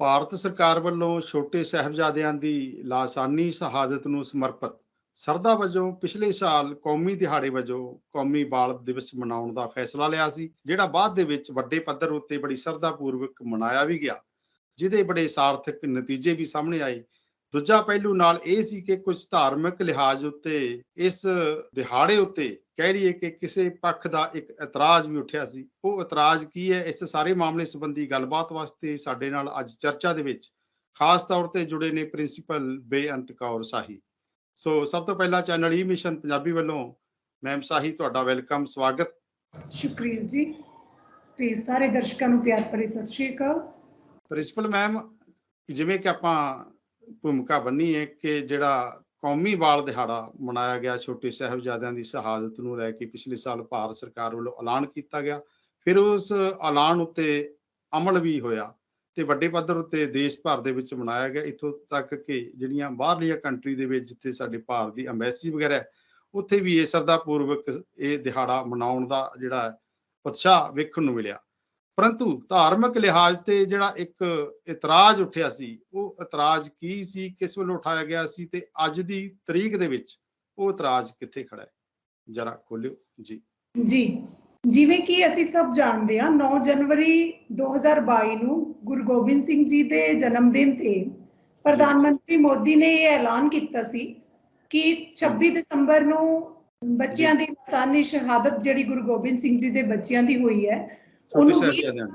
ਭਾਰਤ ਸਰਕਾਰ ਵੱਲੋਂ ਛੋਟੇ ਸਾਹਿਬਜ਼ਾਦਿਆਂ ਦੀ ਲਾਸਾਨੀ ਸ਼ਹਾਦਤ ਨੂੰ ਸਮਰਪਿਤ ਸਰਦਾ ਵਜੋਂ ਪਿਛਲੇ ਸਾਲ ਕੌਮੀ ਦਿਹਾੜੇ ਵਜੋਂ ਕੌਮੀ ਬਾਲ ਦਿਵਸ ਮਨਾਉਣ ਦਾ ਫੈਸਲਾ ਲਿਆ ਸੀ, ਜਿਹੜਾ ਬਾਅਦ ਦੇ ਵਿੱਚ ਵੱਡੇ ਪੱਧਰ ਉੱਤੇ ਬੜੀ ਸਰਦਾ ਪੂਰਵਕ ਮਨਾਇਆ ਵੀ ਗਿਆ, ਜਿਹਦੇ ਬੜੇ ਸਾਰਥਕ ਨਤੀਜੇ ਵੀ ਸਾਹਮਣੇ ਆਏ। ਦੂਜਾ ਪਹਿਲੂ ਨਾਲ ਇਹ ਸੀ ਕਿ ਕੁਝ ਧਾਰਮਿਕ ਲਿਹਾਜ਼ ਉੱਤੇ ਇਸ ਦਿਹਾੜੇ ਉੱਤੇ ਕਹਿ ਲਈਏ ਕਿ ਕਿਸੇ ਪੱਖ ਦਾ ਇੱਕ ਇਤਰਾਜ਼ ਵੀ ਉੱਠਿਆ ਸੀ। ਉਹ ਇਤਰਾਜ਼ ਕੀ ਹੈ? ਇਸ ਸਾਰੇ ਮਾਮਲੇ ਸੰਬੰਧੀ ਗੱਲਬਾਤ ਵਾਸਤੇ ਸਾਡੇ ਨਾਲ ਅੱਜ ਚਰਚਾ ਦੇ ਵਿੱਚ ਖਾਸ ਤੌਰ ਤੇ ਜੁੜੇ ਨੇ ਪ੍ਰਿੰਸੀਪਲ ਬੇਅੰਤ ਕੌਰ ਸਾਹੀ। ਸੋ ਸਭ ਤੋਂ ਪਹਿਲਾਂ ਚੈਨਲ ਈ ਮਿਸ਼ਨ ਪੰਜਾਬੀ ਵੱਲੋਂ ਮੈਮ ਸਾਹੀ ਤੁਹਾਡਾ ਵੈਲਕਮ ਸਵਾਗਤ। ਸ਼ੁਕਰੀਆ ਜੀ। ਤੇ ਸਾਰੇ ਦਰਸ਼ਕਾਂ ਨੂੰ ਪਿਆਰ ਭਰੀ ਸਤਿ ਸ਼੍ਰੀ ਅਕਾਲ। ਪ੍ਰਿੰਸੀਪਲ ਮੈਮ ਜਿਵੇਂ ਕਿ ਆਪਾਂ ਭੂਮਿਕਾ ਬੰਨੀ ਹੈ ਕਿ ਜਿਹੜਾ ਕੌਮੀ ਬਾਲ ਦਿਹਾੜਾ ਮਨਾਇਆ ਗਿਆ ਛੋਟੇ ਸਾਹਿਬਜ਼ਾਦਿਆਂ ਦੀ ਸ਼ਹਾਦਤ ਨੂੰ ਲੈ ਕੇ ਪਿਛਲੇ ਸਾਲ ਭਾਰਤ ਸਰਕਾਰ ਵੱਲੋਂ ਐਲਾਨ ਕੀਤਾ ਗਿਆ। ਫਿਰ ਉਸ ਐਲਾਨ ਉੱਤੇ ਅਮਲ ਵੀ ਹੋਇਆ ਤੇ ਵੱਡੇ ਪੱਧਰ ਉੱਤੇ ਦੇਸ਼ ਭਰ ਦੇ ਵਿੱਚ ਮਨਾਇਆ ਗਿਆ। ਇੱਥੋਂ ਤੱਕ ਕਿ ਜਿਹੜੀਆਂ ਬਾਹਰਲੀਆਂ ਕੰਟਰੀ ਦੇ ਵਿੱਚ ਜਿੱਥੇ ਸਾਡੇ ਭਾਰਤ ਦੀ ਐਮਬੈਸੀ ਵਗੈਰਾ ਹੈ, ਉੱਥੇ ਵੀ ਇਹ ਸਰਦਾ ਪੂਰਵਕ ਇਹ ਦਿਹਾੜਾ ਮਨਾਉਣ ਦਾ ਜਿਹੜਾ ਹੈ, ਉਤਸ਼ਾਹ ਵੇਖਣ ਨੂੰ ਮਿਲਿਆ। ਪਰੰਤੂ ਧਾਰਮਿਕ ਲਿਹਾਜ਼ ਤੇ ਜਿਹੜਾ ਇੱਕ ਇਤਰਾਜ਼ ਉੱਠਿਆ ਸੀ ਉਹ ਇਤਰਾਜ਼ ਕੀ ਸੀ ਕਿਸ ਵੱਲੋਂ ਉਠਾਇਆ ਗਿਆ ਸੀ ਤੇ ਅੱਜ ਦੀ ਤਰੀਕ ਦੇ ਵਿੱਚ ਉਹ ਇਤਰਾਜ਼ ਕਿੱਥੇ ਖੜਾ ਹੈ? ਜਰਾ ਖੋਲਿਓ। ਜੀ। ਜੀ। ਜਿਵੇਂ ਕਿ ਅਸੀਂ ਸਭ ਜਾਣਦੇ ਹਾਂ 9 ਜਨਵਰੀ 2022 ਨੂੰ ਗੁਰੂ ਗੋਬਿੰਦ ਸਿੰਘ ਜੀ ਦੇ ਜਨਮ ਦਿਨ ਤੇ ਪ੍ਰਧਾਨ ਮੰਤਰੀ ਮੋਦੀ ਨੇ ਇਹ ਐਲਾਨ ਕੀਤਾ ਸੀ ਕਿ 26 ਦਸੰਬਰ ਨੂੰ ਬੱਚਿਆਂ ਦੀ ਇਨਸਾਨੀ ਸ਼ਹਾਦਤ ਜਿਹੜੀ ਗੁਰੂ ਗੋਬਿੰਦ ਸਿੰਘ ਜੀ ਦੇ ਬੱਚਿਆਂ ਦੀ ਹੋਈ ਹੈ ਛੋਟੇ ਸਾਹਿਬਜ਼ਾਦਿਆਂ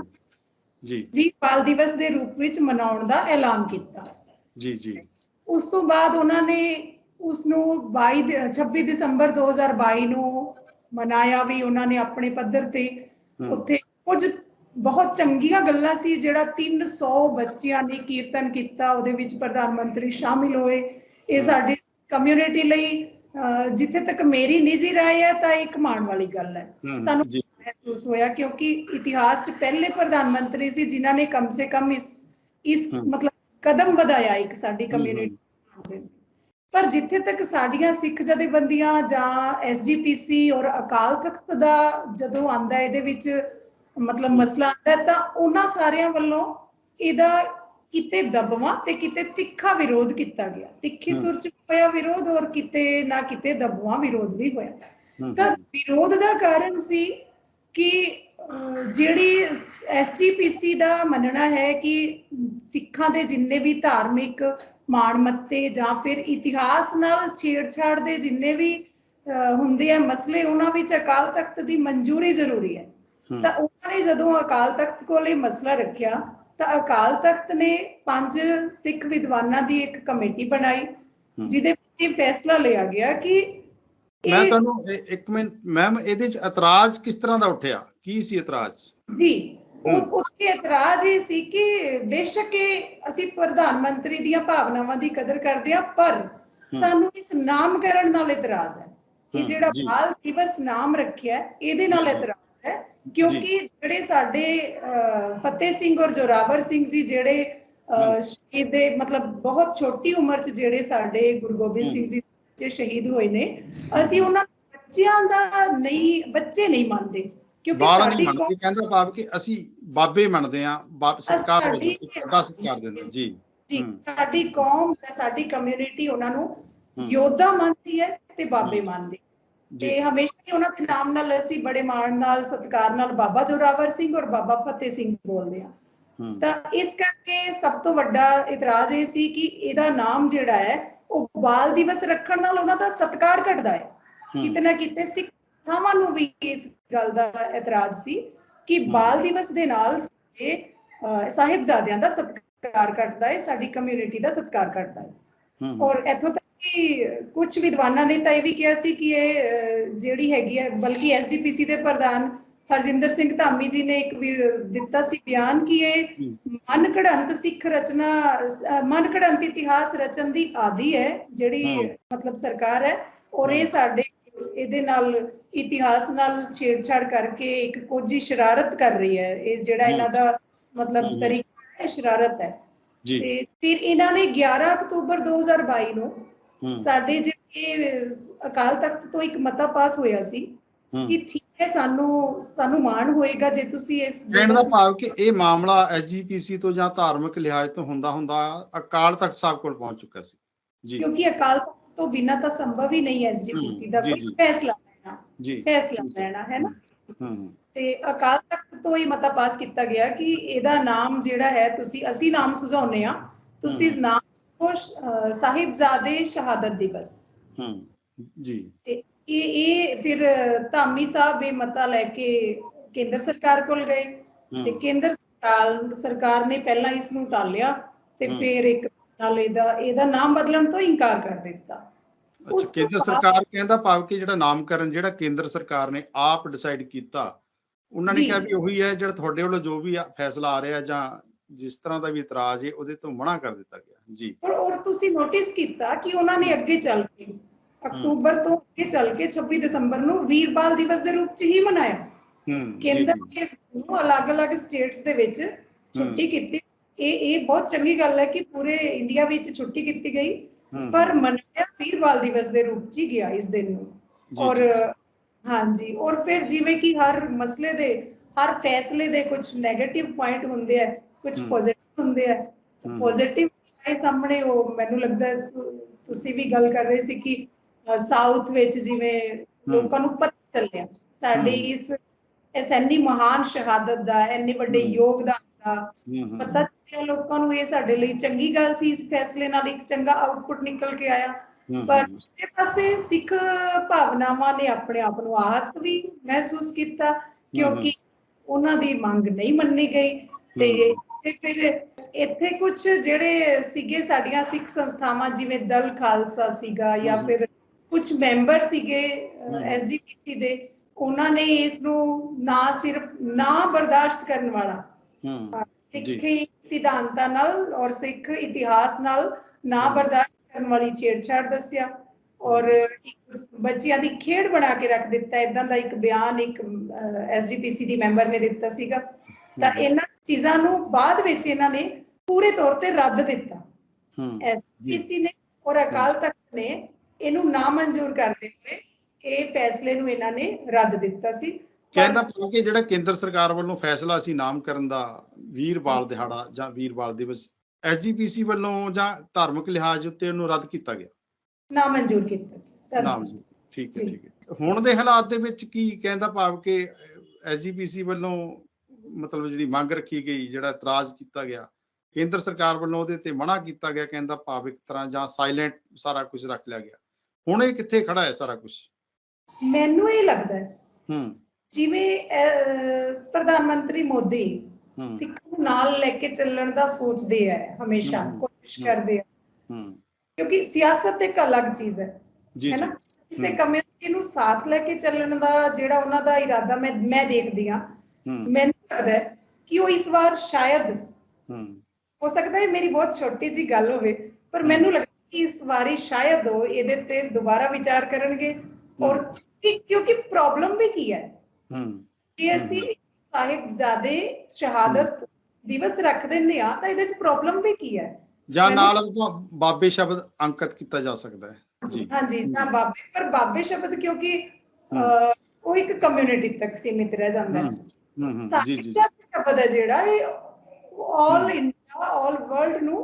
ਜੀ। ਵੀ ਬਾਲ ਦਿਵਸ ਦੇ ਰੂਪ ਵਿੱਚ ਮਨਾਉਣ ਦਾ ਐਲਾਨ ਕੀਤਾ। ਜੀ ਜੀ। ਉਸ ਤੋਂ ਬਾਅਦ ਉਹਨਾਂ ਨੇ ਉਸ ਨੂੰ 22 ਦ- 26 ਦਸੰਬਰ 2022 ਨੂੰ ਮਨਾਇਆ ਵੀ ਉਹਨਾਂ ਨੇ ਆਪਣੇ ਪੱਧਰ ਤੇ ਉੱਥੇ ਕੁਝ ਬਹੁਤ ਚੰਗੀਆਂ ਗੱਲਾਂ ਸੀ ਜਿਹੜਾ 300 ਬੱਚਿਆਂ ਨੇ ਕੀਰਤਨ ਕੀਤਾ ਉਹਦੇ ਵਿੱਚ ਪ੍ਰਧਾਨ ਮੰਤਰੀ ਸ਼ਾਮਿਲ ਹੋਏ। ਇਹ। ਸਾਡੀ ਕਮਿਊਨਿਟੀ ਲਈ ਜਿੱਥੇ ਤੱਕ ਮੇਰੀ ਨਿੱਜੀ ਰਾਏ ਹੈ ਤਾਂ ਇੱਕ ਮਾਣ ਵਾਲੀ ਗੱਲ ਹੈ। ਸਾਨੂੰ ਮਹਿਸੂਸ ਹੋਇਆ ਕਿਉਂਕਿ ਇਤਿਹਾਸ 'ਚ ਪਹਿਲੇ ਪ੍ਰਧਾਨ ਮੰਤਰੀ ਸੀ ਜਿਨ੍ਹਾਂ ਨੇ ਕਮ ਸੇ ਕਮ ਇਸ ਇਸ। ਮਤਲਬ ਕਦਮ ਵਧਾਇਆ ਇੱਕ ਸਾਡੀ ਕਮਿਊਨਿਟੀ ਪਰ ਜਿੱਥੇ ਤੱਕ ਸਾਡੀਆਂ ਸਿੱਖ ਜਥੇਬੰਦੀਆਂ ਜਾਂ ਐਸਜੀਪੀਸੀ ਔਰ ਅਕਾਲ ਤਖਤ ਦਾ ਜਦੋਂ ਆਂਦਾ ਇਹਦੇ ਵਿੱਚ ਮਤਲਬ ਮਸਲਾ ਆਂਦਾ ਤਾਂ ਉਹਨਾਂ ਸਾਰਿਆਂ ਵੱਲੋਂ ਇਹਦਾ ਕਿਤੇ ਦਬਵਾਂ ਤੇ ਕਿਤੇ ਤਿੱਖਾ ਵਿਰੋਧ ਕੀਤਾ ਗਿਆ। ਤਿੱਖੀ। ਸੁਰ ਚ ਹੋਇਆ ਵਿਰੋਧ ਔਰ ਕਿਤੇ ਨਾ ਕਿਤੇ ਦਬਵਾਂ ਵਿਰੋਧ ਵੀ ਹੋਇਆ। ਤਾਂ ਵਿਰੋਧ ਦਾ ਕਾਰਨ ਸੀ ਕਿ ਜਿਹੜੀ ਐਸਜੀਪੀਸੀ ਦਾ ਮੰਨਣਾ ਹੈ ਕਿ ਸਿੱਖਾਂ ਦੇ ਜਿੰਨੇ ਵੀ ਧਾਰਮਿਕ ਮਾਣਮੱਤੇ ਜਾਂ ਫਿਰ ਇਤਿਹਾਸ ਨਾਲ ਛੇੜਛਾੜ ਦੇ ਜਿੰਨੇ ਵੀ ਹੁੰਦੇ ਆ ਮਸਲੇ ਉਹਨਾਂ ਵਿੱਚ ਅਕਾਲ ਤਖਤ ਦੀ ਮਨਜ਼ੂਰੀ ਜ਼ਰੂਰੀ ਹੈ ਤਾਂ ਉਹਨਾਂ ਨੇ ਜਦੋਂ ਅਕਾਲ ਤਖਤ ਕੋਲ ਇਹ ਮਸਲਾ ਰੱਖਿਆ ਤਾਂ ਅਕਾਲ ਤਖਤ ਨੇ ਪੰਜ ਸਿੱਖ ਵਿਦਵਾਨਾਂ ਦੀ ਇੱਕ ਕਮੇਟੀ ਬਣਾਈ। ਜਿਹਦੇ ਵਿੱਚ ਇਹ ਫੈਸਲਾ ਲਿਆ ਗਿਆ ਕਿ ਮੈਂ ਤੁਹਾਨੂੰ ਇੱਕ ਮਿੰਟ ਮੈਮ ਇਹਦੇ ਚ ਇਤਰਾਜ਼ ਕਿਸ ਤਰ੍ਹਾਂ ਦਾ ਉੱਠਿਆ ਕੀ ਸੀ ਇਤਰਾਜ਼ ਜੀ ਉਸਕੇ ਇਤਰਾਜ਼ ਇਹ ਸੀ ਕਿ ਬੇਸ਼ੱਕ ਅਸੀਂ ਪ੍ਰਧਾਨ ਮੰਤਰੀ ਦੀਆਂ ਭਾਵਨਾਵਾਂ ਦੀ ਕਦਰ ਕਰਦੇ ਹਾਂ ਪਰ ਸਾਨੂੰ ਇਸ ਨਾਮਕਰਨ ਨਾਲ ਇਤਰਾਜ਼ ਹੈ ਕਿ ਜਿਹੜਾ। ਬਾਲ ਦਿਵਸ ਨਾਮ ਰੱਖਿਆ ਇਹਦੇ ਨਾਲ। ਇਤਰਾਜ਼ ਹੈ ਕਿਉਂਕਿ ਜਿਹੜੇ ਸਾਡੇ ਫਤਿਹ ਸਿੰਘ ਔਰ ਜੋਰਾਵਰ ਸਿੰਘ ਜੀ ਜਿਹੜੇ। ਸ਼ਹੀਦ ਦੇ ਮਤਲਬ ਬਹੁਤ ਛੋਟੀ ਉਮਰ 'ਚ ਜਿਹੜੇ ਸਾਡੇ ਗੁਰੂ ਗੋਬਿੰਦ। ਸਿੰਘ ਜੀ ਬੱਚੇ ਸ਼ਹੀਦ ਹੋਏ ਨੇ। ਅਸੀਂ ਉਹਨਾਂ ਬੱਚਿਆਂ ਦਾ ਨਹੀਂ ਬੱਚੇ ਨਹੀਂ ਮੰਨਦੇ। ਕਿਉਂਕਿ ਸਾਡੀ ਕੌਮ ਕਹਿੰਦਾ ਭਾਵ ਕਿ ਅਸੀਂ ਬਾਬੇ ਮੰਨਦੇ ਆ ਸਰਕਾਰ ਵੱਡਾ ਸਤਿਕਾਰ ਦਿੰਦੇ ਜੀ। ਸਾਡੀ ਕੌਮ ਸਾਡੀ ਕਮਿਊਨਿਟੀ ਉਹਨਾਂ ਨੂੰ। ਯੋਧਾ ਮੰਨਦੀ ਹੈ ਤੇ ਬਾਬੇ। ਮੰਨਦੀ। ਤੇ ਹਮੇਸ਼ਾ ਹੀ ਉਹਨਾਂ ਦੇ ਨਾਮ ਨਾਲ ਅਸੀਂ ਬੜੇ ਮਾਣ ਨਾਲ ਸਤਿਕਾਰ ਨਾਲ ਬਾਬਾ ਜੋਰਾਵਰ ਸਿੰਘ ਔਰ ਬਾਬਾ ਫਤਿਹ ਸਿੰਘ ਬੋਲਦੇ ਹਮ, ਤਾਂ ਇਸ ਕਰਕੇ ਸਭ ਤੋਂ ਵੱਡਾ ਇਤਰਾਜ਼ ਇਹ ਸੀ ਕਿ ਇਹਦਾ ਨਾਮ ਜਿਹੜਾ ਹੈ ਬਾਲ ਦਿਵਸ ਰੱਖਣ ਨਾਲ ਉਹਨਾਂ ਦਾ ਸਤਿਕਾਰ ਘਟਦਾ ਹੈ। ਕਿਤੇ ਨਾ ਕਿਤੇ ਸਿੱਖ ਸੰਸਥਾਵਾਂ ਨੂੰ ਵੀ ਇਸ ਗੱਲ ਦਾ ਇਤਰਾਜ਼ ਸੀ ਕਿ ਬਾਲ ਦਿਵਸ ਦੇ ਨਾਲ ਸਾਡੇ ਸਾਹਿਬਜ਼ਾਦਿਆਂ ਦਾ ਸਤਿਕਾਰ ਘਟਦਾ ਹੈ ਸਾਡੀ ਕਮਿਊਨਿਟੀ ਦਾ ਸਤਿਕਾਰ ਘਟਦਾ ਹੈ। ਔਰ ਇੱਥੋਂ ਤੱਕ ਕਿ ਕੁਝ ਵਿਦਵਾਨਾਂ ਨੇ ਤਾਂ ਇਹ ਵੀ ਕਿਹਾ ਸੀ ਕਿ ਇਹ ਜਿਹੜੀ ਹੈਗੀ ਹੈ ਬਲਕਿ ਐਸਜੀਪੀਸੀ ਦੇ ਪ੍ਰਧਾਨ ਹਰਜਿੰਦਰ ਸਿੰਘ ਧਾਮੀ ਜੀ ਨੇ ਇੱਕ ਵੀ ਦਿੱਤਾ ਸੀ ਬਿਆਨ ਕਿ ਇਹ ਮਨ ਘੜੰਤ ਸਿੱਖ ਰਚਨਾ ਮਨ ਘੜੰਤ ਇਤਿਹਾਸ ਰਚਨ ਦੀ ਆਦੀ ਹੈ ਜਿਹੜੀ। ਮਤਲਬ ਸਰਕਾਰ ਹੈ ਔਰ ਇਹ। ਸਾਡੇ ਇਹਦੇ ਨਾਲ ਇਤਿਹਾਸ ਨਾਲ ਛੇੜਛਾੜ ਕਰਕੇ ਇੱਕ ਕੋਝੀ ਸ਼ਰਾਰਤ ਕਰ ਰਹੀ ਹੈ ਇਹ ਜਿਹੜਾ। ਇਹਨਾਂ ਦਾ ਮਤਲਬ। ਤਰੀਕਾ ਹੈ ਸ਼ਰਾਰਤ ਹੈ ਜੀ ਤੇ ਫਿਰ ਇਹਨਾਂ ਨੇ 11 ਅਕਤੂਬਰ 2022 ਨੂੰ ਸਾਡੇ ਜਿਹੜੇ ਅਕਾਲ ਤਖਤ ਤੋਂ ਇੱਕ ਮਤਾ ਪਾਸ ਹੋਇਆ ਸੀ ਕਿ ਸਾਨੂੰ ਸਾਨੂੰ ਮਾਣ ਹੋਏਗਾ ਜੇ ਤੁਸੀਂ ਇਸ ਕਹਿਣ ਦਾ ਭਾਵ ਕਿ ਇਹ ਮਾਮਲਾ ਐਸਜੀਪੀਸੀ ਤੋਂ ਜਾਂ ਧਾਰਮਿਕ ਲਿਹਾਜ਼ ਤੋਂ ਹੁੰਦਾ ਹੁੰਦਾ ਅਕਾਲ ਤਖਤ ਸਾਹਿਬ ਕੋਲ ਪਹੁੰਚ ਚੁੱਕਾ ਸੀ। ਜੀ। ਕਿਉਂਕਿ ਅਕਾਲ ਤਖਤ ਤੋਂ ਬਿਨਾਂ ਤਾਂ ਸੰਭਵ ਹੀ ਨਹੀਂ ਐਸਜੀਪੀਸੀ ਦਾ ਕੋਈ। ਫੈਸਲਾ ਲੈਣਾ ਜੀ। ਫੈਸਲਾ ਲੈਣਾ ਹੈ ਨਾ? ਹੂੰ ਤੇ ਅਕਾਲ ਤਖਤ ਤੋਂ ਹੀ ਮਤਾ ਪਾਸ ਕੀਤਾ ਗਿਆ ਕਿ ਇਹਦਾ ਨਾਮ ਜਿਹੜਾ ਹੈ ਤੁਸੀਂ ਅਸੀਂ ਨਾਮ ਸੁਝਾਉਨੇ ਆ ਤੁਸੀਂ ਨਾਮ ਸਾਹਿਬਜ਼ਾਦੇ ਸ਼ਹਾਦਤ ਦਿਵਸ। ਹੂੰ ਜੀ। ਤੇ ਇਹ ਇਹ ਫਿਰ ਧਾਮੀ ਸਾਹਿਬ ਇਹ ਮਤਾ ਲੈ ਕੇ ਕੇਂਦਰ ਸਰਕਾਰ ਕੋਲ ਗਏ ਤੇ ਕੇਂਦਰ ਸਰਕਾਰ ਨੇ ਪਹਿਲਾਂ ਇਸ ਨੂੰ ਟਾਲਿਆ ਤੇ। ਫਿਰ ਇੱਕ ਨਾਲ ਇਹਦਾ ਇਹਦਾ ਨਾਮ ਬਦਲਣ ਤੋਂ ਇਨਕਾਰ ਕਰ ਦਿੱਤਾ ਉਸ ਕੇਂਦਰ ਸਰਕਾਰ ਕਹਿੰਦਾ ਭਾਵ ਕਿ ਜਿਹੜਾ ਨਾਮਕਰਨ ਜਿਹੜਾ ਕੇਂਦਰ ਸਰਕਾਰ ਨੇ ਆਪ ਡਿਸਾਈਡ ਕੀਤਾ ਉਹਨਾਂ ਨੇ। ਕਿਹਾ ਵੀ ਉਹੀ ਹੈ ਜਿਹੜਾ ਤੁਹਾਡੇ ਵੱਲੋਂ ਜੋ ਵੀ ਫੈਸਲਾ ਆ ਰਿਹਾ ਜਾਂ ਜਿਸ ਤਰ੍ਹਾਂ ਦਾ ਵੀ ਇਤਰਾਜ਼ ਹੈ ਉਹਦੇ ਤੋਂ ਮਨਾ ਕਰ ਦਿੱਤਾ ਗਿਆ ਜੀ ਔਰ ਤੁਸੀਂ ਨੋਟਿਸ ਕੀਤਾ ਕਿ ਉਹਨਾਂ ਨੇ ਅੱਗੇ ਚੱਲ ਕੇ ਅਕਤੂਬਰ ਤੋਂ ਅੱਗੇ ਚੱਲ ਕੇ 26 ਦਸੰਬਰ ਨੂੰ ਵੀਰ ਬਾਲ ਦਿਵਸ ਦੇ ਰੂਪ 'ਚ ਹੀ ਮਨਾਇਆ। ਕੇਂਦਰ ਨੇ ਇਸ ਨੂੰ ਅਲੱਗ-ਅਲੱਗ ਸਟੇਟਸ ਦੇ ਵਿੱਚ ਛੁੱਟੀ ਕੀਤੀ। ਇਹ ਇਹ ਬਹੁਤ ਚੰਗੀ ਗੱਲ ਹੈ ਕਿ ਪੂਰੇ ਇੰਡੀਆ ਵਿੱਚ ਛੁੱਟੀ ਕੀਤੀ ਗਈ। ਪਰ ਮਨਾਇਆ ਵੀਰ ਬਾਲ ਦਿਵਸ ਦੇ ਰੂਪ 'ਚ ਹੀ ਗਿਆ ਇਸ ਦਿਨ ਨੂੰ। ਔਰ ਜੀ। ਹਾਂਜੀ ਔਰ ਫਿਰ ਜਿਵੇਂ ਕਿ ਹਰ ਮਸਲੇ ਦੇ ਹਰ ਫੈਸਲੇ ਦੇ ਕੁਝ 네ਗੇਟਿਵ ਪੁਆਇੰਟ ਹੁੰਦੇ ਆ ਕੁਝ। ਪੋਜ਼ਿਟਿਵ ਹੁੰਦੇ ਆ। ਪੋਜ਼ਿਟਿਵ ਸਾਹਮਣੇ ਉਹ ਮੈਨੂੰ ਲੱਗਦਾ ਤੁਸੀਂ ਵੀ ਗੱਲ ਕਰ ਰਹੇ ਸੀ ਕਿ ਸਾਊਥ ਵਿੱਚ ਜਿਵੇਂ ਲੋਕਾਂ ਨੂੰ ਪਤਾ ਚੱਲਿਆ। ਸਾਡੀ। ਇਸ ਇਸ ਇੰਨੀ ਮਹਾਨ ਸ਼ਹਾਦਤ ਦਾ ਇੰਨੇ ਵੱਡੇ। ਯੋਗਦਾਨ ਦਾ ਪਤਾ ਚੱਲਿਆ ਲੋਕਾਂ ਨੂੰ ਇਹ ਸਾਡੇ ਲਈ ਚੰਗੀ ਗੱਲ ਸੀ। ਇਸ ਫੈਸਲੇ ਨਾਲ ਇੱਕ ਚੰਗਾ ਆਊਟਪੁੱਟ ਨਿਕਲ ਕੇ ਆਇਆ। ਪਰ ਦੂਜੇ ਪਾਸੇ ਸਿੱਖ ਭਾਵਨਾਵਾਂ ਨੇ ਆਪਣੇ ਆਪ ਨੂੰ ਆਹਤ ਵੀ ਮਹਿਸੂਸ ਕੀਤਾ ਕਿਉਂਕਿ ਉਹਨਾਂ ਦੀ ਮੰਗ ਨਹੀਂ ਮੰਨੀ ਗਈ। ਤੇ ਤੇ ਫਿਰ ਇੱਥੇ ਕੁਝ ਜਿਹੜੇ ਸੀਗੇ ਸਾਡੀਆਂ ਸਿੱਖ ਸੰਸਥਾਵਾਂ ਜਿਵੇਂ ਦਲ ਖਾਲਸਾ ਸੀਗਾ ਜਾਂ। ਫਿਰ ਕੁਝ ਮੈਂਬਰ ਸੀਗੇ। ਐਸਜੀਪੀਸੀ ਦੇ ਉਹਨਾਂ ਨੇ ਇਸ ਨੂੰ ਨਾ ਸਿਰਫ ਨਾ ਬਰਦਾਸ਼ਤ ਕਰਨ ਵਾਲਾ ਹੂੰ। ਸਿੱਖੀ ਸਿਧਾਂਤਾਂ ਨਾਲ ਔਰ ਸਿੱਖ ਇਤਿਹਾਸ ਨਾਲ ਨਾ। ਬਰਦਾਸ਼ਤ ਕਰਨ ਵਾਲੀ ਛੇੜਛਾੜ ਦੱਸਿਆ ਔਰ ਬੱਚਿਆਂ ਦੀ ਖੇਡ ਬਣਾ ਕੇ ਰੱਖ ਦਿੱਤਾ ਇਦਾਂ ਦਾ ਇੱਕ ਬਿਆਨ ਇੱਕ ਐਸਜੀਪੀਸੀ ਦੀ ਮੈਂਬਰ ਨੇ ਦਿੱਤਾ ਸੀਗਾ ਤਾਂ। ਇਹਨਾਂ ਚੀਜ਼ਾਂ ਨੂੰ ਬਾਅਦ ਵਿੱਚ ਇਹਨਾਂ ਨੇ ਪੂਰੇ ਤੌਰ ਤੇ ਰੱਦ ਦਿੱਤਾ ਹੂੰ, ਐਸਜੀਪੀਸੀ ਨੇ ਔਰ ਅਕਾਲ ਤਖਤ ਨੇ ਇਹਨੂੰ ਨਾਮਨਜ਼ੂਰ ਕਰਦੇ ਹੋਏ ਇਹ ਫੈਸਲੇ ਨੂੰ ਇਹਨਾਂ ਨੇ ਰੱਦ ਦਿੱਤਾ ਸੀ। ਕਹਿੰਦਾ ਕਿ ਜਿਹੜਾ ਕੇਂਦਰ ਸਰਕਾਰ ਵੱਲੋਂ ਫੈਸਲਾ ਸੀ ਨਾਮਕਰਨ ਦਾ ਵੀਰ ਬਾਲ ਦਿਹਾੜਾ ਜਾਂ ਵੀਰ ਬਾਲ ਦਿਵਸ ਐਸਜੀਪੀਸੀ ਵੱਲੋਂ ਜਾਂ ਧਾਰਮਿਕ ਲਿਹਾਜ਼ ਉੱਤੇ ਉਹਨੂੰ ਰੱਦ ਕੀਤਾ ਗਿਆ? ਨਾਮਨਜ਼ੂਰ ਕੀਤਾ ਰੱਦ ਨਾਮ ਜੀ ਠੀਕ ਹੈ। ਠੀਕ ਹੈ। ਹੁਣ ਦੇ ਹਾਲਾਤ ਦੇ ਵਿੱਚ ਕੀ ਕਹਿੰਦਾ ਭਾਵ ਕਿ ਐਸਜੀਪੀਸੀ ਵੱਲੋਂ ਮਤਲਬ ਜਿਹੜੀ ਮੰਗ ਰੱਖੀ ਗਈ ਜਿਹੜਾ ਇਤਰਾਜ਼ ਕੀਤਾ ਗਿਆ ਕੇਂਦਰ ਸਰਕਾਰ ਵੱਲੋਂ ਉਹਦੇ ਤੇ ਮਨਾ ਕੀਤਾ ਗਿਆ ਕਹਿੰਦਾ ਭਾਵ ਇੱਕ ਤਰ੍ਹਾਂ ਜਾਂ ਸਾਇਲੈਂਟ ਸਾਰਾ ਕੁਝ ਰੱਖ ਲਿਆ ਗਿਆ? ਹੁਣ ਇਹ ਕਿੱਥੇ ਖੜਾ ਹੈ ਸਾਰਾ ਕੁਝ ਮੈਨੂੰ ਇਹ ਲੱਗਦਾ ਹੈ ਹੂੰ। ਜਿਵੇਂ ਪ੍ਰਧਾਨ ਮੰਤਰੀ ਮੋਦੀ ਸਿੱਖਾਂ ਨੂੰ ਨਾਲ ਲੈ ਕੇ ਚੱਲਣ ਦਾ ਸੋਚਦੇ ਆ ਹਮੇਸ਼ਾ ਹਮ, ਕੋਸ਼ਿਸ਼। ਕਰਦੇ ਆ। ਹੂੰ। ਕਿਉਂਕਿ ਸਿਆਸਤ ਇੱਕ ਅਲੱਗ ਚੀਜ਼ ਹੈ। ਜੀ ਹੈ ਜੀ। ਨਾ ਕਿਸੇ। ਕਮਿਊਨਿਟੀ ਨੂੰ ਸਾਥ ਲੈ ਕੇ ਚੱਲਣ ਦਾ ਜਿਹੜਾ ਉਹਨਾਂ ਦਾ ਇਰਾਦਾ ਮੈਂ ਮੈਂ ਦੇਖਦੀ ਆ ਹੂੰ। ਮੈਨੂੰ ਲੱਗਦਾ ਹੈ ਕਿ ਉਹ ਇਸ ਵਾਰ ਸ਼ਾਇਦ ਹੂੰ। ਹੋ ਸਕਦਾ ਹੈ ਮੇਰੀ ਬਹੁਤ ਛੋਟੀ ਜੀ ਗੱਲ ਹੋਵੇ ਪਰ। ਮੈਨੂੰ ਲੱਗਦਾ ਇਸ ਵਾਰੀ ਸ਼ਾਇਦ ਉਹ ਇਹਦੇ ਤੇ ਦੁਬਾਰਾ ਵਿਚਾਰ ਕਰਨਗੇ ਔਰ ਕਿਉਂਕਿ ਪ੍ਰੋਬਲਮ ਵੀ ਕੀ ਹੈ? ਹਮ। ਅਸੀਂ ਸਾਹਿਬਜ਼ਾਦੇ ਸ਼ਹਾਦਤ ਦਿਵਸ ਰੱਖ ਦਿੰਦੇ ਆ ਤਾਂ ਇਹਦੇ ਚ ਪ੍ਰੋਬਲਮ ਵੀ ਕੀ ਹੈ? ਜਾਂ ਨਾਲ ਬਾਬੇ ਸ਼ਬਦ ਅੰਕਿਤ ਕੀਤਾ ਜਾ ਸਕਦਾ ਹੈ। ਜੀ। ਹਾਂਜੀ ਨਾ ਹਮ। ਬਾਬੇ ਪਰ ਬਾਬੇ ਸ਼ਬਦ ਕਿਉਂਕਿ ਹਮ। ਉਹ ਇੱਕ ਕਮਿਊਨਿਟੀ ਤੱਕ ਸੀਮਿਤ ਰਹਿ ਜਾਂਦਾ ਹੈ। ਹੂੰ। ਹੂੰ ਹੂੰ। ਜੀ ਜੀ ਜੀ। ਸ਼ਬਦ ਹੈ ਜਿਹੜਾ ਇਹ ਆਲ ਇੰਡੀਆ ਆਲ ਵਰਲਡ ਨੂੰ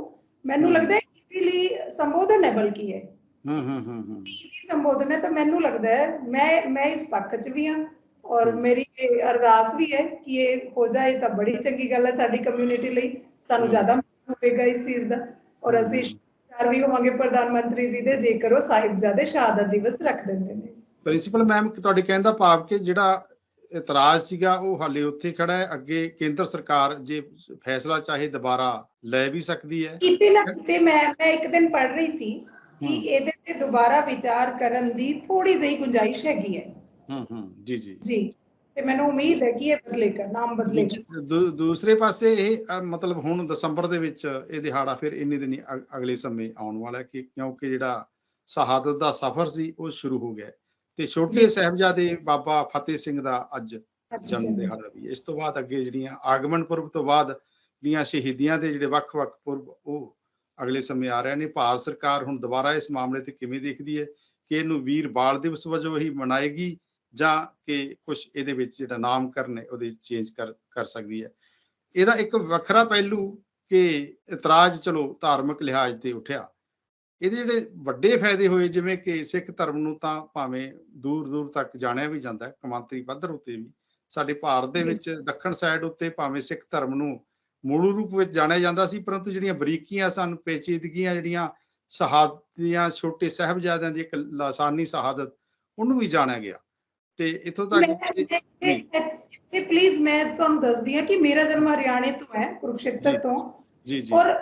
ਮੈਨੂੰ ਹਮ। ਲੱਗਦਾ ਹੈ ਇਜ਼ੀਲੀ ਸੰਬੋਧਨ ਹੈ ਬਲਕਿ ਹੈ ਹੂੰ ਹੂੰ ਹੂੰ ਹੂੰ ਈਜ਼ੀ ਸੰਬੋਧਨ ਹੈ ਤਾਂ ਮੈਨੂੰ ਲੱਗਦਾ ਹੈ ਮੈਂ ਮੈਂ ਇਸ ਪੱਖ 'ਚ ਵੀ ਹਾਂ ਔਰ। ਮੇਰੀ ਅਰਦਾਸ ਵੀ ਹੈ ਕਿ ਇਹ ਹੋ ਜਾਏ ਤਾਂ ਬੜੀ ਚੰਗੀ ਗੱਲ ਹੈ ਸਾਡੀ ਕਮਿਊਨਿਟੀ ਲਈ ਸਾਨੂੰ। ਜ਼ਿਆਦਾ ਹੋਵੇਗਾ ਇਸ ਚੀਜ਼ ਦਾ ਔਰ ਅਸੀਂ ਹਮ। ਸ਼ੁਕਰ ਵੀ ਹੋਵਾਂਗੇ ਪ੍ਰਧਾਨ ਮੰਤਰੀ ਜੀ ਦੇ ਜੇਕਰ ਉਹ ਸਾਹਿਬਜ਼ਾਦੇ ਸ਼ਹਾਦਤ ਦਿਵਸ ਰੱਖ ਦਿੰਦੇ ਨੇ ਪ੍ਰਿੰਸੀਪਲ ਮੈਮ ਤੁਹਾਡੇ ਕਹਿਣ ਦਾ ਭਾਵ ਕਿ ਜਿਹੜਾ ਇਤਰਾਜ਼ ਸੀਗਾ ਉਹ ਹਾਲੇ ਉੱਥੇ ਖੜਾ ਹੈ। ਅੱਗੇ ਕੇਂਦਰ ਸਰਕਾਰ ਜੇ ਫੈਸਲਾ ਚਾਹੇ ਦੁਬਾਰਾ ਲੈ ਵੀ ਸਕਦੀ ਹੈ। ਕਿਤੇ ਨਾ ਕਿਤੇ ਮੈਂ ਮੈਂ ਇੱਕ ਦਿਨ ਪੜ੍ਹ ਰਹੀ ਸੀ ਕਿ। ਇਹਦੇ ਤੇ ਦੁਬਾਰਾ ਵਿਚਾਰ ਕਰਨ ਦੀ ਥੋੜੀ ਜਿਹੀ ਗੁੰਜਾਇਸ਼ ਹੈਗੀ ਹੈ। ਹੂੰ ਹੂੰ। ਜੀ ਜੀ। ਜੀ। ਤੇ ਮੈਨੂੰ ਉਮੀਦ ਹੈ ਕਿ ਇਹ ਬਦਲੇਗਾ ਨਾਮ ਬਦਲੇਗਾ। ਦੂਸਰੇ ਪਾਸੇ ਇਹ ਮਤਲਬ ਹੁਣ ਦਸੰਬਰ ਦੇ ਵਿੱਚ ਇਹ ਦਿਹਾੜਾ ਫਿਰ ਇੰਨੇ ਦਿਨੀ ਅਗ- ਅਗਲੇ ਸਮੇਂ ਆਉਣ ਵਾਲਾ ਹੈ ਕਿ ਕਿਉਂਕਿ ਜਿਹੜਾ ਸ਼ਹਾਦਤ ਦਾ ਸਫ਼ਰ ਸੀ ਉਹ ਸ਼ੁਰੂ ਹੋ ਗਿਆ ਹੈ। ਤੇ ਛੋਟੇ। ਸਾਹਿਬਜ਼ਾਦੇ ਬਾਬਾ ਫਤਿਹ ਸਿੰਘ ਦਾ ਅੱਜ ਜਨਮ ਦਿਹਾੜਾ ਵੀ। ਇਸ ਤੋਂ ਬਾਅਦ ਅੱਗੇ ਜਿਹੜੀਆਂ ਆਗਮਨ ਪੁਰਬ ਤੋਂ ਬਾਅਦ ਜਿਹੜੀਆਂ ਸ਼ਹੀਦੀਆਂ ਦੇ ਜਿਹੜੇ ਵੱਖ-ਵੱਖ ਪੁਰਬ ਉਹ ਅਗਲੇ ਸਮੇਂ ਆ ਰਹੇ ਨੇ ਭਾਰਤ ਸਰਕਾਰ ਹੁਣ ਦੁਬਾਰਾ ਇਸ ਮਾਮਲੇ ਤੇ ਕਿਵੇਂ ਦੇਖਦੀ ਹੈ ਕਿ ਇਹਨੂੰ ਵੀਰ ਬਾਲ ਦਿਵਸ ਵਜੋਂ ਹੀ ਮਨਾਏਗੀ ਜਾਂ ਕਿ ਕੁਝ ਇਹਦੇ ਵਿੱਚ ਜਿਹੜਾ ਨਾਮਕਰਨ ਹੈ ਉਹਦੇ ਚੇਂਜ ਕਰ ਕਰ ਸਕਦੀ ਹੈ ਇਹਦਾ ਇੱਕ ਵੱਖਰਾ ਪਹਿਲੂ ਕਿ ਇਤਰਾਜ਼ ਚਲੋ ਧਾਰਮਿਕ ਲਿਹਾਜ਼ ਤੇ ਉੱਠਿਆ ਇਹਦੇ ਜਿਹੜੇ ਵੱਡੇ ਫਾਇਦੇ ਹੋਏ ਜਿਵੇਂ ਕਿ ਸਿੱਖ ਧਰਮ ਨੂੰ ਤਾਂ ਭਾਵੇਂ ਦੂਰ ਦੂਰ ਤੱਕ ਜਾਣਿਆ ਵੀ ਜਾਂਦਾ ਹੈ ਕਮਾਂਤਰੀ ਪੱਧਰ ਉੱਤੇ ਵੀ ਸਾਡੇ ਭਾਰਤ ਦੇ। ਵਿੱਚ ਦੱਖਣ ਸਾਈਡ ਉੱਤੇ ਭਾਵੇਂ ਸਿੱਖ ਧਰਮ ਨੂੰ ਮੂਲ ਰੂਪ ਵਿੱਚ ਜਾਣਿਆ ਜਾਂਦਾ ਸੀ ਪਰੰਤੂ ਜਿਹੜੀਆਂ ਬਰੀਕੀਆਂ ਸਨ ਪੇਚੀਦਗੀਆਂ ਜਿਹੜੀਆਂ ਸ਼ਹਾਦਤ ਦੀਆਂ ਛੋਟੇ ਸਾਹਿਬਜ਼ਾਦਿਆਂ ਦੀ ਇੱਕ ਲਾਸਾਨੀ ਸ਼ਹਾਦਤ ਉਹਨੂੰ ਵੀ ਜਾਣਿਆ ਗਿਆ ਤੇ ਇਥੋਂ ਤੱਕ ਕਿ- ਤੇ ਪਲੀਜ਼ ਮੈਂ ਤੁਹਾਨੂੰ ਦੱਸਦੀ ਹਾਂ ਕਿ ਮੇਰਾ ਜਨਮ ਹਰਿਆਣੇ ਤੋਂ ਹੈ ਕੁਰੂਕਸ਼ੇਤਰ। ਤੋਂ ਜੀ ਜੀ ਔਰ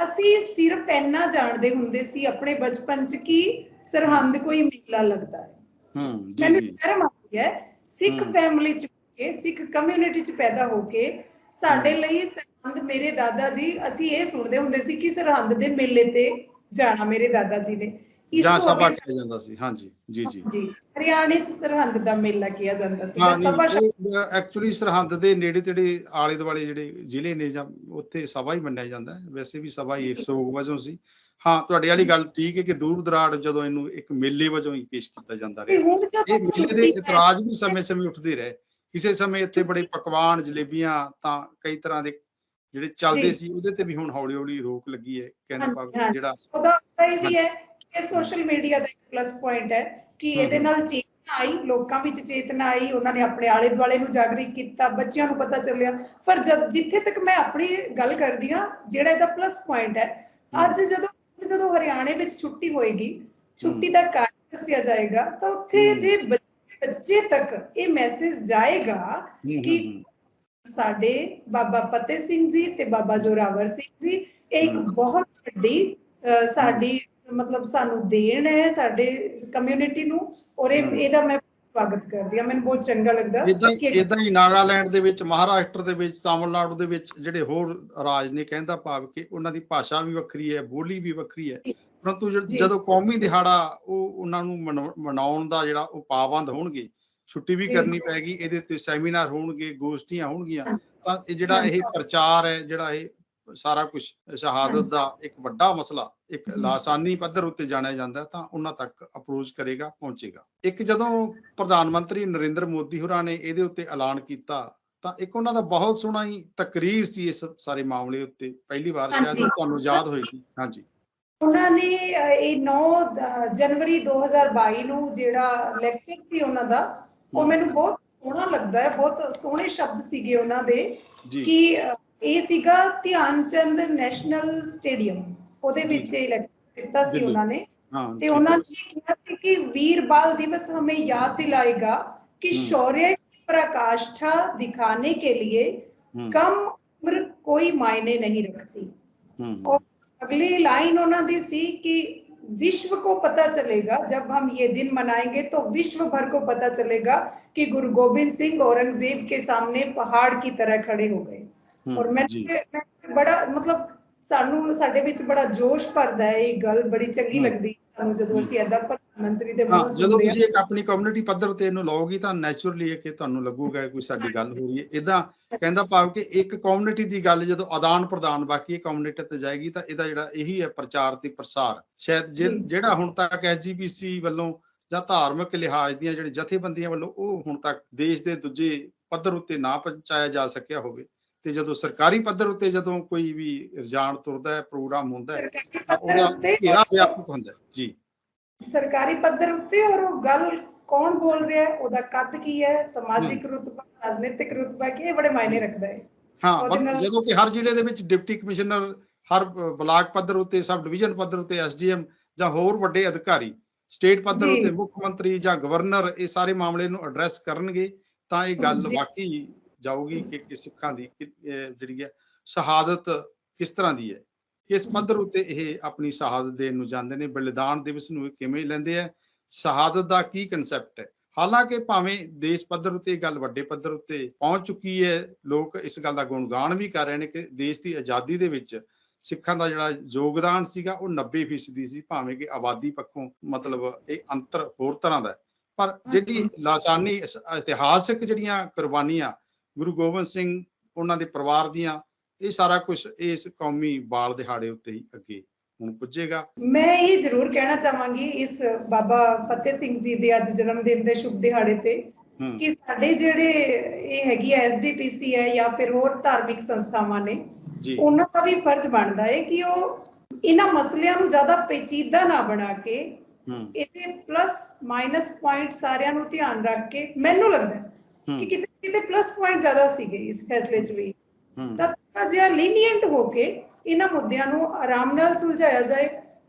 ਅਸੀਂ ਸਿਰਫ ਇੰਨਾ ਜਾਣਦੇ ਹੁੰਦੇ ਸੀ ਆਪਣੇ ਬਚਪਨ ਚ ਕਿ ਸਰਹੰਦ ਕੋਈ ਮੇਲਾ ਲੱਗਦਾ ਹੈ। ਹੂੰ ਜੀ ਮੈਨੂੰ ਸ਼ਰਮ ਆਉਂਦੀ ਹੈ ਸਿੱਖ। ਫੈਮਿਲੀ ਚ ਕੇ ਸਿੱਖ ਕਮਿਊਨਿਟੀ ਚ ਪੈਦਾ ਹੋ ਕੇ ਸਾਡੇ ਲਈ ਸਰਹੰਦ ਮੇਰੇ ਦਾਦਾ ਜੀ ਅਸੀਂ ਇਹ ਸੁਣਦੇ ਹੁੰਦੇ ਸੀ ਕਿ ਸਰਹੰਦ ਦੇ ਮੇਲੇ ਤੇ ਜਾਣਾ ਮੇਰੇ ਦਾਦਾ ਜੀ ਨੇ। ਜਾਂ ਸਭਾ ਕਿਹਾ ਜਾਂਦਾ ਸੀ ਹਾਂਜੀ ਜੀ ਜੀ। ਹਰਿਆਣੇ ਚ ਸਰਹੰਦ ਦਾ ਮੇਲਾ ਕਿਹਾ ਜਾਂਦਾ ਸੀ ਸਭਾ ਐਕਚੁਅਲੀ ਸਰਹੰਦ ਦੇ ਨੇੜੇ ਤੇੜੇ ਆਲੇ ਦੁਆਲੇ ਜਿਹੜੇ ਜ਼ਿਲ੍ਹੇ ਨੇ ਜਾਂ ਉੱਥੇ ਸਭਾ ਹੀ ਮੰਨਿਆ ਜਾਂਦਾ ਹੈ ਵੈਸੇ ਵੀ ਸਭਾ ਹੀ ਸੋਗ ਵਜੋਂ ਸੀ। ਹਾਂ ਤੁਹਾਡੀ ਵਾਲੀ ਗੱਲ ਠੀਕ ਹੈ ਕਿ ਦੂਰ ਦਰਾੜ ਜਦੋਂ ਇਹਨੂੰ ਇੱਕ ਮੇਲੇ ਵਜੋਂ ਹੀ ਪੇਸ਼ ਕੀਤਾ ਜਾਂਦਾ ਰਿਹਾ। ਇਹ ਮੇਲੇ ਦੇ ਇਤਰਾਜ਼ ਵੀ ਸਮੇਂ-ਸਮੇਂ ਉੱਠਦੇ ਰਹੇ। ਕਿਸੇ ਸਮੇਂ ਇੱਥੇ ਬੜੇ ਪਕਵਾਨ ਜਲੇਬੀਆਂ ਤਾਂ ਕਈ ਤਰ੍ਹਾਂ ਦੇ ਜਿਹੜੇ ਚੱਲਦੇ। ਸੀ ਉਹਦੇ ਤੇ ਵੀ ਹੁਣ ਹੌਲੀ-ਹੌਲੀ ਰੋਕ ਲੱਗੀ ਹੈ ਕਹਿੰਦਾ ਹਾਂਜੀ। ਜਿਹੜਾ ਉਹਦਾ ਚਾਹੀਦੀ ਹੈ ਕਿ ਸੋਸ਼ਲ ਮੀਡੀਆ ਦਾ ਇੱਕ ਪਲੱਸ ਪੁਆਇੰਟ ਹੈ ਕਿ ਇਹਦੇ। ਨਾਲ ਚੇਤਨਾ ਆਈ ਲੋਕਾਂ ਵਿੱਚ ਚੇਤਨਾ ਆਈ ਉਹਨਾਂ ਨੇ ਆਪਣੇ ਆਲੇ ਦੁਆਲੇ ਨੂੰ ਜਾਗਰਿਤ ਕੀਤਾ ਬੱਚਿਆਂ ਨੂੰ ਪਤਾ ਚੱਲਿਆ ਪਰ ਜਦ ਜਿੱਥੇ ਤੱਕ ਮੈਂ ਆਪਣੀ ਗੱਲ ਕਰਦੀ ਹਾਂ ਜਿਹੜਾ ਇਹਦਾ ਪਲੱਸ ਪੁਆਇੰਟ ਹੈ ਅੱਜ ਜਦੋਂ ਜਦੋਂ ਹਰਿਆਣੇ ਵਿੱਚ ਛੁੱਟੀ ਹੋਏਗੀ ਛੁੱਟੀ ਦਾ ਕਾਰਨ ਦੱਸਿਆ ਜਾਏਗਾ ਤਾਂ ਉੱਥੇ। ਦੇ ਬੱਚੇ ਤੱਕ ਇਹ ਮੈਸੇਜ ਜਾਏਗਾ ਕਿ। ਸਾਡੇ ਬਾਬਾ ਫਤਿਹ ਸਿੰਘ ਜੀ ਤੇ ਬਾਬਾ ਜ਼ੋਰਾਵਰ ਸਿੰਘ ਜੀ ਇਹ ਇੱਕ। ਬਹੁਤ ਵੱਡੀ ਸਾਡੀ ਮਤਲਬ ਸਾਨੂੰ ਦੇਣ ਹੈ ਸਾਡੇ ਕਮਿਊਨਿਟੀ ਨੂੰ ਔਰ। ਇਹਦਾ ਮੈਂ ਸਵਾਗਤ ਕਰਦੀ ਹਾਂ ਮੈਨੂੰ ਬਹੁਤ ਚੰਗਾ ਲੱਗਦਾ ਇਦਾਂ ਹੀ ਨਾਗਾਲੈਂਡ ਦੇ ਵਿੱਚ ਮਹਾਰਾਸ਼ਟਰ ਦੇ ਵਿੱਚ ਤਾਮਿਲਨਾਡੂ ਦੇ ਵਿੱਚ ਜਿਹੜੇ ਹੋਰ ਰਾਜ ਨੇ ਕਹਿੰਦਾ ਭਾਵ ਕਿ ਉਹਨਾਂ ਦੀ ਭਾਸ਼ਾ ਵੀ ਵੱਖਰੀ ਹੈ ਬੋਲੀ ਵੀ ਵੱਖਰੀ ਹੈ। ਪਰੰਤੂ ਜਦ- ਕੌਮੀ ਦਿਹਾੜਾ ਉਹ ਉਹਨਾਂ ਨੂੰ ਮਨਾ- ਮਨਾਉਣ ਦਾ ਜਿਹੜਾ ਉਹ ਪਾਬੰਦ ਹੋਣਗੇ ਛੁੱਟੀ ਵੀ। ਕਰਨੀ ਪੈਗੀ ਇਹਦੇ ਤੇ ਸੈਮੀਨਾਰ ਹੋਣਗੇ ਗੋਸ਼ਟੀਆਂ ਹੋਣਗੀਆਂ। ਤਾਂ ਇਹ ਜਿਹੜਾ ਇਹ ਪ੍ਰਚਾਰ ਹੈ ਜਿਹੜਾ ਇਹ ਸਾਰਾ ਕੁਝ ਸ਼ਹਾਦਤ। ਦਾ ਇੱਕ ਵੱਡਾ ਮਸਲਾ ਇੱਕ। ਲਾਸਾਨੀ ਪੱਧਰ ਉੱਤੇ ਜਾਣਿਆ ਜਾਂਦਾ ਤਾਂ ਉਹਨਾਂ ਤੱਕ ਅਪਰੋਚ ਕਰੇਗਾ ਪਹੁੰਚੇਗਾ ਇੱਕ ਜਦੋਂ ਪ੍ਰਧਾਨ ਮੰਤਰੀ ਨਰਿੰਦਰ ਮੋਦੀ ਹੋਰਾਂ ਨੇ ਇਹਦੇ ਉੱਤੇ ਐਲਾਨ ਕੀਤਾ ਤਾਂ ਇੱਕ ਉਹਨਾਂ ਦਾ ਬਹੁਤ ਸੋਹਣਾ ਹੀ ਤਕਰੀਰ ਸੀ ਇਸ ਸਾਰੇ ਮਾਮਲੇ ਉੱਤੇ ਪਹਿਲੀ ਵਾਰ ਸ਼ਾਇਦ। ਤੁਹਾਨੂੰ ਯਾਦ ਹੋਏਗੀ ਹਾਂਜੀ ਉਹਨਾਂ ਨੇ ਇਹ 9 ਜਨਵਰੀ 2022 ਨੂੰ ਜਿਹੜਾ ਲੈਕਚਰ ਸੀ ਉਹਨਾਂ ਦਾ ਉਹ। ਮੈਨੂੰ ਬਹੁਤ ਸੋਹਣਾ ਲੱਗਦਾ ਹੈ ਬਹੁਤ ਸੋਹਣੇ ਸ਼ਬਦ ਸੀਗੇ ਉਹਨਾਂ ਦੇ ਕਿ ਇਹ ਸੀਗਾ ਧਿਆਨ ਚੰਦ ਨੈਸ਼ਨਲ ਸਟੇਡੀਅਮ ਉਹਦੇ ਜੀ, ਵਿੱਚ ਇਹ ਲੈਕਚਰ ਦਿੱਤਾ ਸੀ ਦਿੱਲੀ। ਉਹਨਾਂ ਨੇ ਹਾਂ ਤੇ ਠੀਕ ਉਹਨਾਂ ਹੈ। ਨੇ ਇਹ ਕਿਹਾ ਸੀ ਕਿ ਵੀਰ बाल दिवस हमें याद दिलाएगा कि हम्म। शौर्य की पराकाष्ठा दिखाने के लिए ਹੂੰ, कम उम्र कोई मायने नहीं रखती ਹੂੰ, और अगली लाइन ਉਹਨਾਂ ਦੀ ਸੀ कि विश्व को पता चलेगा जब हम ये दिन मनाएंगे तो विश्व भर को पता चलेगा कि गुरु गोबिंद सिंह औरंगजेब के सामने पहाड़ की तरह खड़े हो गए ਹੂੰ, ਔਰ ਮੈਂ ਬੜਾ ਮਤਲਬ ਸਾਨੂੰ ਸਾਡੇ ਵਿੱਚ ਬੜਾ ਜੋਸ਼ ਭਰਦਾ ਹੈ ਇਹ ਗੱਲ ਬੜੀ ਚੰਗੀ। ਲੱਗਦੀ ਸਾਨੂੰ ਜਦੋਂ। ਅਸੀਂ ਐਦਾ ਪ੍ਰਧਾਨ ਮੰਤਰੀ ਦੇ ਮੂੰਹ ਜਦੋਂ ਸੁਣਦੇ ਹਾਂ ਤੁਸੀਂ ਇੱਕ ਆਪਣੀ ਕਮਿਊਨਿਟੀ ਪੱਧਰ ਤੇ ਇਹਨੂੰ ਲਾਓਗੀ ਤਾਂ ਨੈਚੁਰਲੀ ਇਹ ਕਿ ਤੁਹਾਨੂੰ ਲੱਗੂਗਾ ਕਿ ਕੋਈ ਸਾਡੀ ਗੱਲ ਹੋ ਰਹੀ ਹੈ ਇਦਾਂ ਕਹਿੰਦਾ ਭਾਵ ਕਿ ਇੱਕ ਕਮਿਊਨਿਟੀ ਦੀ ਗੱਲ ਜਦੋਂ ਆਦਾਨ ਪ੍ਰਦਾਨ ਬਾਕੀ ਇਹ ਕਮਿਊਨਿਟੀ ਤੇ ਜਾਏਗੀ ਤਾਂ ਇਹਦਾ ਜਿਹੜਾ ਇਹੀ ਹੈ ਪ੍ਰਚਾਰ ਤੇ ਪ੍ਰਸਾਰ ਸ਼ਾਇਦ। ਜਿਹੜਾ ਹੁਣ ਤੱਕ ਐਸਜੀਪੀਸੀ ਵੱਲੋਂ ਜਾਂ ਧਾਰਮਿਕ ਲਿਹਾਜ਼ ਦੀਆਂ ਜਿਹੜੀ ਜਥੇਬੰਦੀਆਂ ਵੱਲੋਂ ਉਹ ਹੁਣ ਤੱਕ ਦੇਸ਼ ਦੇ ਦੂਜੇ ਪੱਧਰ ਉੱਤੇ ਨਾ ਪਹੁੰਚਾਇਆ ਜਾ ਸਕਿਆ ਹੋਵੇ ਤੇ ਜਦੋਂ ਸਰਕਾਰੀ ਪੱਧਰ ਉੱਤੇ ਜਦੋਂ ਕੋਈ ਵੀ ਰੁਝਾਨ ਤੁਰਦਾ ਹੈ ਪ੍ਰੋਗਰਾਮ ਹੁੰਦਾ ਹੈ ਉਹਦਾ ਘੇਰਾ ਵਿਆਪਕ ਹੁੰਦਾ ਜੀ ਸਰਕਾਰੀ ਪੱਧਰ ਉੱਤੇ ਔਰ ਉਹ ਗੱਲ ਕੌਣ ਬੋਲ ਰਿਹਾ ਹੈ ਉਹਦਾ ਕੱਦ ਕੀ ਹੈ ਸਮਾਜਿਕ ਰੁਤਬਾ ਰਾਜਨੀਤਿਕ ਰੁਤਬਾ ਕੀ ਇਹ ਬੜੇ ਮਾਇਨੇ ਰੱਖਦਾ ਹੈ ਹਾਂ ਜਦੋਂ ਕਿ ਹਰ ਜ਼ਿਲ੍ਹੇ ਦੇ ਵਿੱਚ ਡਿਪਟੀ ਕਮਿਸ਼ਨਰ ਹਰ ਬਲਾਕ ਪੱਧਰ ਉੱਤੇ ਸਬ ਡਿਵੀਜ਼ਨ ਪੱਧਰ ਉੱਤੇ ਐਸਡੀਐਮ ਜਾਂ ਹੋਰ ਵੱਡੇ ਅਧਿਕਾਰੀ ਸਟੇਟ ਪੱਧਰ। ਉੱਤੇ ਮੁੱਖ ਮੰਤਰੀ ਜਾਂ ਗਵਰਨਰ ਇਹ ਸਾਰੇ ਮਾਮਲੇ ਨੂੰ ਐਡਰੈਸ ਕਰਨਗੇ ਤਾਂ ਇਹ ਗੱਲ। ਵਾਕਈ ਜਾਊਗੀ ਕਿ ਕਿ ਸਿੱਖਾਂ ਦੀ ਜਿਹੜੀ ਹੈ ਸ਼ਹਾਦਤ ਕਿਸ ਤਰ੍ਹਾਂ ਦੀ ਹੈ? ਕਿਸ ਪੱਧਰ ਉੱਤੇ ਇਹ ਆਪਣੀ ਸ਼ਹਾਦਤ ਦੇਣ ਨੂੰ ਜਾਂਦੇ ਨੇ? ਬਲੀਦਾਨ ਦਿਵਸ ਨੂੰ ਕਿਵੇਂ ਲੈਂਦੇ ਆ ਸ਼ਹਾਦਤ ਦਾ ਕੀ ਕਨਸੈਪਟ ਹੈ? ਹਾਲਾਂਕਿ ਭਾਵੇਂ ਦੇਸ਼ ਪੱਧਰ ਉੱਤੇ ਇਹ ਗੱਲ ਵੱਡੇ ਪੱਧਰ ਉੱਤੇ ਪਹੁੰਚ ਚੁੱਕੀ ਹੈ ਲੋਕ ਇਸ ਗੱਲ ਦਾ ਗੁਣਗਾਨ ਵੀ ਕਰ ਰਹੇ ਨੇ ਕਿ ਦੇਸ਼ ਦੀ ਆਜ਼ਾਦੀ ਦੇ ਵਿੱਚ ਸਿੱਖਾਂ ਦਾ ਜਿਹੜਾ ਯੋਗਦਾਨ ਸੀਗਾ ਉਹ 90% ਸੀ ਭਾਵੇਂ ਕਿ ਆਬਾਦੀ ਪੱਖੋਂ ਮਤਲਬ ਇਹ ਅੰਤਰ ਹੋਰ ਤਰ੍ਹਾਂ ਦਾ ਪਰ ਜਿਹੜੀ ਲਾਸਾਨੀ ਇਤਿਹਾਸਕ ਜਿਹੜੀਆਂ ਕੁਰਬਾਨੀਆਂ ਗੁਰੂ ਗੋਬਿੰਦ ਸਿੰਘ ਉਹਨਾਂ ਦੇ ਪਰਿਵਾਰ ਦੀਆਂ ਇਹ ਸਾਰਾ ਕੁਝ ਇਸ ਕੌਮੀ ਬਾਲ ਦਿਹਾੜੇ ਉੱਤੇ ਹੀ ਅੱਗੇ ਹੁਣ ਪੁੱਜੇਗਾ। ਮੈਂ ਇਹ ਜ਼ਰੂਰ ਕਹਿਣਾ ਚਾਹਾਂਗੀ ਇਸ ਬਾਬਾ ਫਤਿਹ ਸਿੰਘ ਜੀ ਦੇ ਅੱਜ ਜਨਮ ਦਿਨ ਦੇ ਸ਼ੁਭ ਦਿਹਾੜੇ ਤੇ ਕਿ ਸਾਡੇ ਜਿਹੜੇ ਇਹ ਹੈਗੀ ਐਸਜੀਪੀਸੀ ਹੈ ਜਾਂ ਫਿਰ ਹੋਰ ਧਾਰਮਿਕ ਸੰਸਥਾਵਾਂ ਨੇ ਉਹਨਾਂ ਦਾ ਵੀ ਫਰਜ਼ ਬਣਦਾ ਹੈ ਕਿ ਉਹ ਇਹਨਾਂ ਮਸਲਿਆਂ ਨੂੰ ਜ਼ਿਆਦਾ ਪੇਚੀਦਾ ਨਾ ਬਣਾ ਕੇ ਇਹਦੇ ਪਲੱਸ ਮਾਈਨਸ ਪੁਆਇੰਟ ਸਾਰਿਆਂ ਨੂੰ ਧਿਆਨ ਰੱਖ ਕੇ ਮੈਨੂੰ ਲੱਗਦਾ ਕਿ ਕਿਤੇ ਕਿਤੇ ਪਲੱਸ ਪੁਆਇੰਟ ਜ਼ਿਆਦਾ ਸੀਗੇ ਇਸ ਫੈਸਲੇ 'ਚ ਵੀ। ਤਾਂ ਥੋੜ੍ਹਾ ਜਿਹਾ ਲੀਨੀਅੰਟ ਹੋ ਕੇ ਇਹਨਾਂ ਮੁੱਦਿਆਂ ਨੂੰ ਆਰਾਮ ਨਾਲ ਸੁਲਝਾਇਆ ਜਾਏ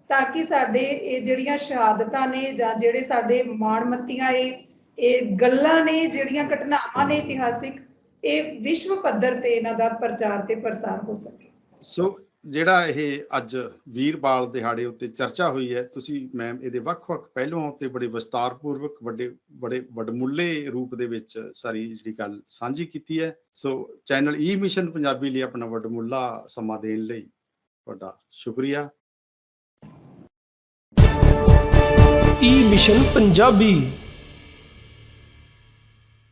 ਤਾਂ ਕਿ ਸਾਡੇ ਇਹ ਜਿਹੜੀਆਂ ਸ਼ਹਾਦਤਾਂ ਨੇ ਜਾਂ ਜਿਹੜੇ ਸਾਡੇ ਮਾਣਮੱਤੀਆਂ ਇਹ ਇਹ ਗੱਲਾਂ ਨੇ ਜਿਹੜੀਆਂ ਘਟਨਾਵਾਂ ਨੇ ਇਤਿਹਾਸਿਕ ਇਹ ਵਿਸ਼ਵ ਪੱਧਰ ਤੇ ਇਹਨਾਂ ਦਾ ਪ੍ਰਚਾਰ ਤੇ ਪ੍ਰਸਾਰ ਹੋ ਸਕੇ। ਸੋ ਜਿਹੜਾ ਇਹ ਅੱਜ ਵੀਰ ਬਾਲ ਦਿਹਾੜੇ ਉੱਤੇ ਚਰਚਾ ਹੋਈ ਹੈ, ਤੁਸੀਂ ਮੈਮ ਇਹਦੇ ਵੱਖ-ਵੱਖ ਪਹਿਲੂਆਂ ਉੱਤੇ ਬੜੇ ਵਿਸਤਾਰਪੂਰਵਕ, ਵੱਡੇ, ਬੜੇ ਵਡਮੁੱਲੇ ਰੂਪ ਦੇ ਵਿੱਚ ਸਾਰੀ ਜਿਹੜੀ ਗੱਲ ਸਾਂਝੀ ਕੀਤੀ ਹੈ। So channel e mission Punjabi ਲਈ ਆਪਣਾ ਵਡਮੁੱਲਾ ਸਮਾਂ ਦੇਣ ਲਈ ਤੁਹਾਡਾ ਸ਼ੁਕਰੀਆ। e e mission Punjabi.